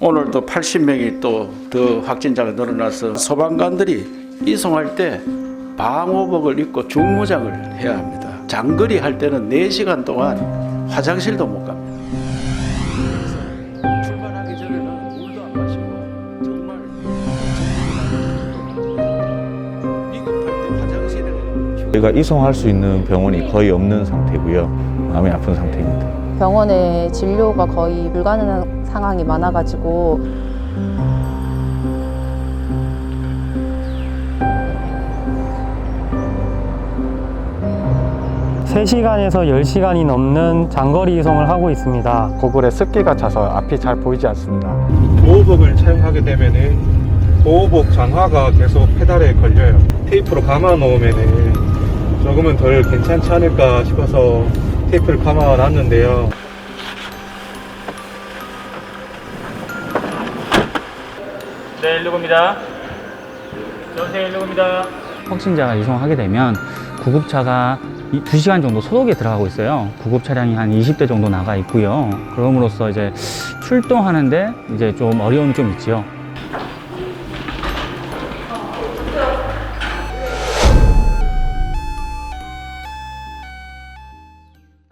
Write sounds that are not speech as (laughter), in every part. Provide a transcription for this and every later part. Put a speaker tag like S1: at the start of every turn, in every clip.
S1: 오늘도 80명이 또 더 확진자가 늘어나서 소방관들이 이송할 때 방호복을 입고 중무장을 해야 합니다. 장거리 할 때는 4시간 동안 화장실도 못 갑니다. 그래서 출발하기 전에는 물도 안 마시고 정말 미급할 때 화장실에
S2: 저희가 이송할 수 있는 병원이 거의 없는 상태고요. 마음이 아픈 상태입니다.
S3: 병원에 진료가 거의 불가능한 상황이 많아가지고
S4: 3시간에서 10시간이 넘는 장거리 이송을 하고 있습니다.
S5: 고글에 습기가 차서 앞이 잘 보이지 않습니다.
S6: 보호복을 착용하게 되면은 보호복 장화가 계속 페달에 걸려요. 테이프로 감아 놓으면은 조금은 덜 괜찮지 않을까 싶어서 테이프를 감아 놨는데요.
S7: 네, 119입니다. 여보세요, 119입니다.
S8: 확진자가 이송하게 되면 구급차가 2시간 정도 소독에 들어가고 있어요. 구급 차량이 한 20대 정도 나가 있고요. 그럼으로써 이제 출동하는데 이제 좀 어려움이 좀 있지요.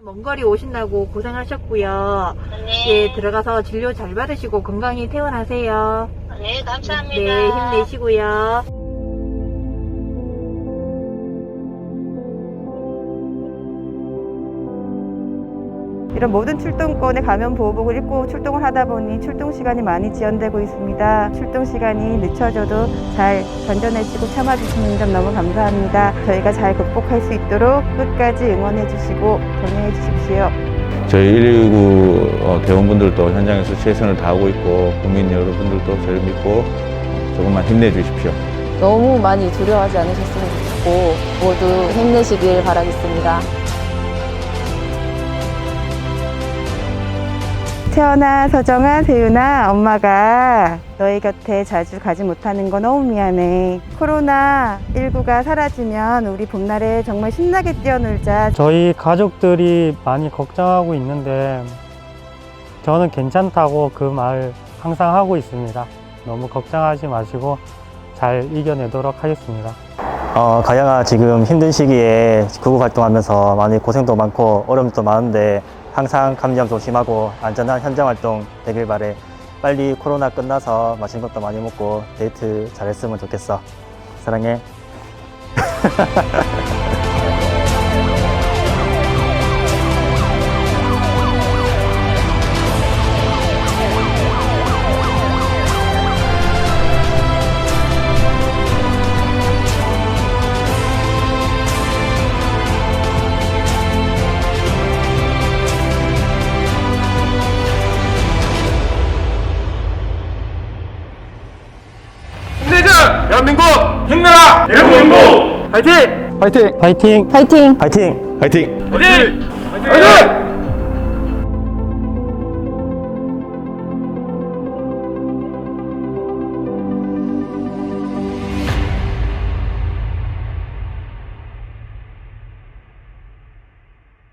S9: 먼 거리 오신다고 고생하셨고요. 예, 들어가서 진료 잘 받으시고 건강히 퇴원하세요.
S10: 네, 감사합니다.
S9: 네, 힘내시고요.
S11: 이런 모든 출동권에 감염 보호복을 입고 출동을 하다 보니 출동 시간이 많이 지연되고 있습니다. 출동 시간이 늦춰져도 잘 견뎌내시고 참아주시는 점 너무 감사합니다. 저희가 잘 극복할 수 있도록 끝까지 응원해 주시고 격려해 주십시오.
S2: 저희 119 어, 대원분들도 현장에서 최선을 다하고 있고 국민 여러분들도 저를 믿고 조금만 힘내주십시오.
S3: 너무 많이 두려워하지 않으셨으면 좋겠고 모두 힘내시길 바라겠습니다.
S11: 태연아, 서정아, 세윤아, 엄마가 너희 곁에 자주 가지 못하는 거 너무 미안해. 코로나19가 사라지면 우리 봄날에 정말 신나게 뛰어놀자.
S4: 저희 가족들이 많이 걱정하고 있는데 저는 괜찮다고 그 말 항상 하고 있습니다. 너무 걱정하지 마시고 잘 이겨내도록 하겠습니다.
S12: 어, 가영아 지금 힘든 시기에 구급 활동하면서 많이 고생도 많고 어려움도 많은데 항상 감염 조심하고 안전한 현장 활동 되길 바래. 빨리 코로나 끝나서 맛있는 것도 많이 먹고 데이트 잘했으면 좋겠어. 사랑해. (laughs)
S7: 대한민국! 힘내라! 대한민국! 화이팅!
S5: 파이팅!
S4: 파이팅!
S3: 파이팅!
S12: 파이팅!
S2: 화이팅!
S7: 화이팅! 화이팅!